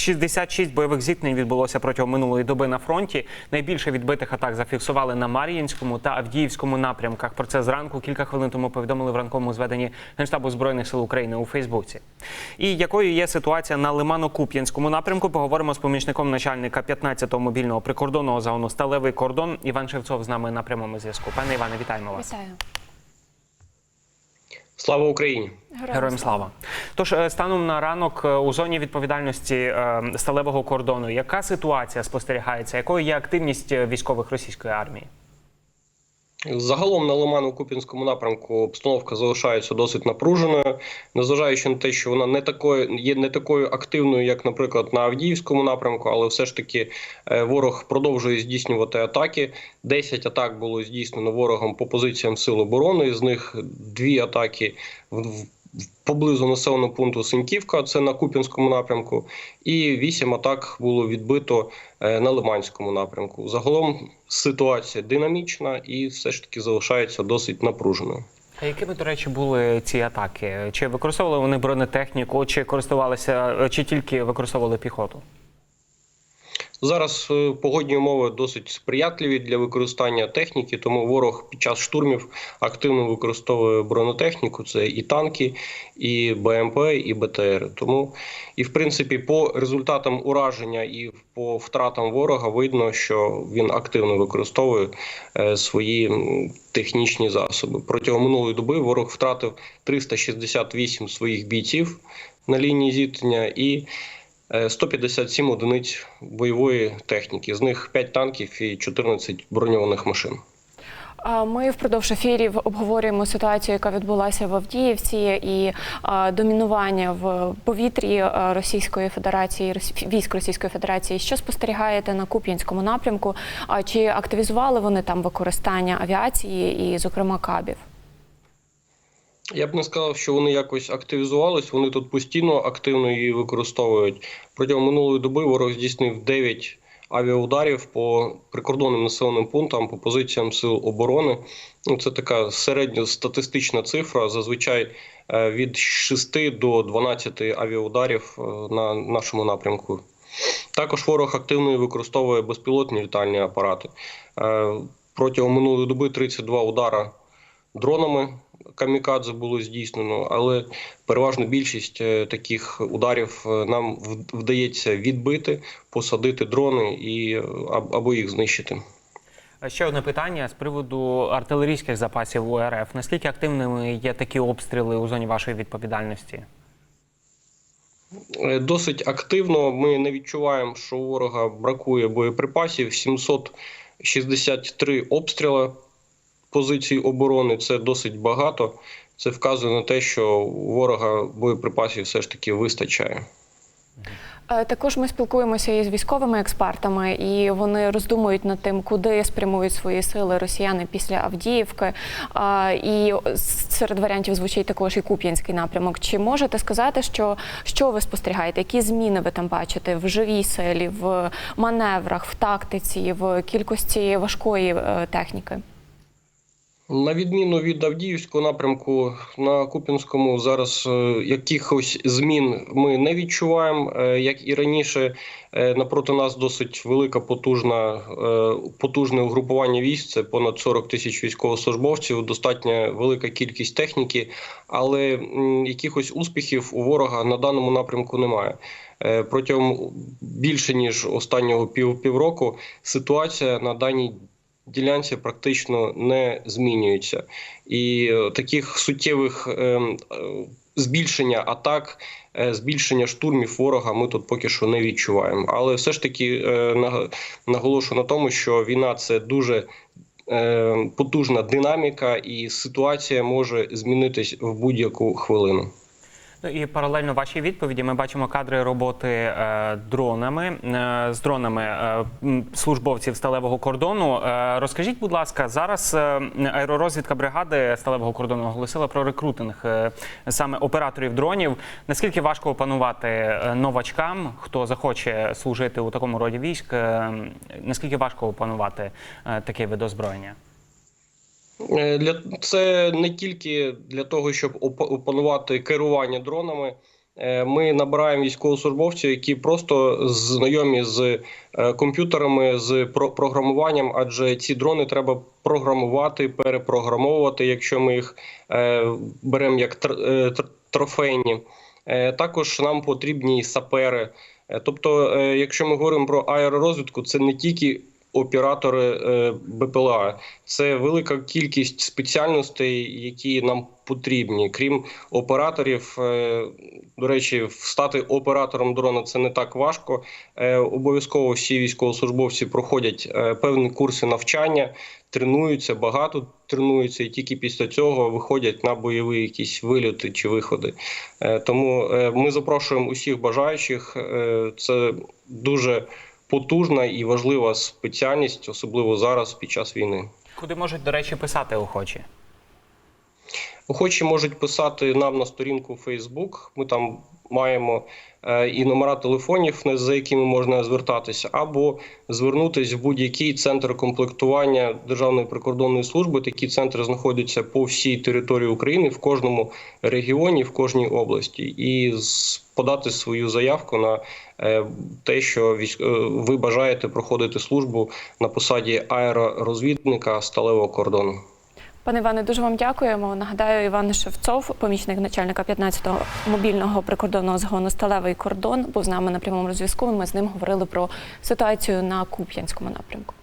66 бойових зіткнень відбулося протягом минулої доби на фронті. Найбільше відбитих атак зафіксували на Мар'їнському та Авдіївському напрямках. Про це зранку кілька хвилин тому повідомили в ранковому зведенні Генштабу збройних сил України у Фейсбуці. І якою є ситуація на Лимано-Куп'янському напрямку? Поговоримо з помічником начальника 15-го мобільного прикордонного загону Сталевий кордон Іван Шевцов з нами на прямому зв'язку. Пане Іване, вітаємо вас. Вітаю. Слава Україні! Героям слава. Тож е, станом на ранок е, у зоні відповідальності е, сталевого кордону, яка ситуація спостерігається? Якою є активність військових російської армії? Загалом на Лиману Купінському напрямку обстановка залишається досить напруженою, незважаючи на те, що вона не такою є не такою активною, як, наприклад, на Авдіївському напрямку, але все ж таки е, ворог продовжує здійснювати атаки. 10 атак було здійснено ворогом по позиціям сил оборони. З них дві атаки в поблизу населеного пункту Синьківка, це на Купінському напрямку, і вісім атак було відбито е, на Лиманському напрямку. Загалом ситуація динамічна і все ж таки залишається досить напруженою. А якими, до речі, були ці атаки? Чи використовували вони бронетехніку, чи користувалися, е, чи тільки використовували піхоту? Зараз е, погодні умови досить сприятливі для використання техніки, тому ворог під час штурмів активно використовує бронетехніку. Це і танки, і БМП, і БТР. Тому і в принципі по результатам ураження і по втратам ворога видно, що він активно використовує е, свої технічні засоби. Протягом минулої доби ворог втратив 368 своїх бійців на лінії зіткнення і 157 одиниць бойової техніки, з них 5 танків і 14 броньованих машин. Ми впродовж ефірів обговорюємо ситуацію, яка відбулася в Авдіївці, і домінування в повітрі Російської Федерації, військ Російської Федерації. Що спостерігаєте на Куп'янському напрямку? А чи активізували вони там використання авіації і, зокрема, кабів? Я б не сказав, що вони якось активізувались. Вони тут постійно активно її використовують. Протягом минулої доби ворог здійснив 9 авіаударів по прикордонним населеним пунктам, по позиціям сил оборони. Ну, це така середньостатистична цифра. Зазвичай е, від 6 до 12 авіаударів е, на нашому напрямку. Також ворог активно використовує безпілотні літальні апарати. Е, Протягом минулої доби 32 удара дронами камікадзе було здійснено, але переважна більшість е, таких ударів е, нам вдається відбити, посадити дрони і е, або їх знищити. Ще одне питання з приводу артилерійських запасів у РФ. Наскільки активними є такі обстріли у зоні вашої відповідальності? Досить активно. Ми не відчуваємо, що у ворога бракує боєприпасів. 763 обстріли позицій оборони це досить багато. Це вказує на те, що ворога боєприпасів все ж таки вистачає. Е, Також ми спілкуємося із військовими експертами, і вони роздумують над тим, куди спрямують свої сили росіяни після Авдіївки. І серед варіантів звучить також і Куп'янський напрямок. Чи можете сказати, що, що ви спостерігаєте? Які зміни ви там бачите в живій силі, в маневрах, в тактиці, в кількості важкої е, техніки? На відміну від Авдіївського напрямку, на Купінському зараз е, якихось змін ми не відчуваємо. Е, Як і раніше, е, напроти нас досить велика потужна потужне угрупування військ. Це понад 40 тисяч військовослужбовців, достатня велика кількість техніки, але якихось успіхів у ворога на даному напрямку немає. Протягом більше ніж останнього пів півроку ситуація на даній ділянці практично не змінюється, і е, таких суттєвих е, е, збільшення атак, е, збільшення штурмів ворога ми тут поки що не відчуваємо. Але все ж таки наг- наголошую на тому, що війна це дуже потужна динаміка, і ситуація може змінитись в будь-яку хвилину. Ну і паралельно вашій відповіді ми бачимо кадри роботи е, дронами е, з дронами е, службовців сталевого кордону. Е, розкажіть, будь ласка, зараз е, аеророзвідка бригади сталевого кордону оголосила про рекрутинг е, саме операторів дронів. Наскільки важко опанувати е, новачкам, хто захоче служити у такому роді військ? е, наскільки важко опанувати е, таке вид озброєння? Е, Для це не тільки для того, щоб опа- опанувати керування дронами. Е, Ми набираємо військовослужбовців, які просто знайомі з е, комп'ютерами, з про- програмуванням, адже ці дрони треба програмувати, перепрограмовувати, якщо ми їх беремо як тр- трофейні. Також нам потрібні сапери. Тобто, якщо ми говоримо про аеророзвідку, це не тільки оператори е, БПЛА, це велика кількість спеціальностей, які нам потрібні. Крім операторів, е, до речі, стати оператором дрона це не так важко. Е, Обов'язково всі військовослужбовці проходять певні курси навчання, тренуються, багато тренуються, і тільки після цього виходять на бойові якісь вильоти чи виходи. Тому ми запрошуємо усіх бажаючих. Це дуже потужна і важлива спеціальність, особливо зараз під час війни. Куди можуть, до речі, писати охочі? Охочі можуть писати нам на сторінку Facebook. Ми там маємо е, і номера телефонів, за якими можна звертатися, або звернутися в будь-який центр комплектування Державної прикордонної служби. Такі центри знаходяться по всій території України, в кожному регіоні, в кожній області, і подати свою заявку на е, те, що е, ви бажаєте проходити службу на посаді аеророзвідника сталевого кордону. Пане Іване, дуже вам дякуємо. Нагадаю, Іван Шевцов, помічник начальника 15-го мобільного прикордонного загону Сталевий кордон, був з нами на прямому зв'язку. Ми з ним говорили про ситуацію на Куп'янському напрямку.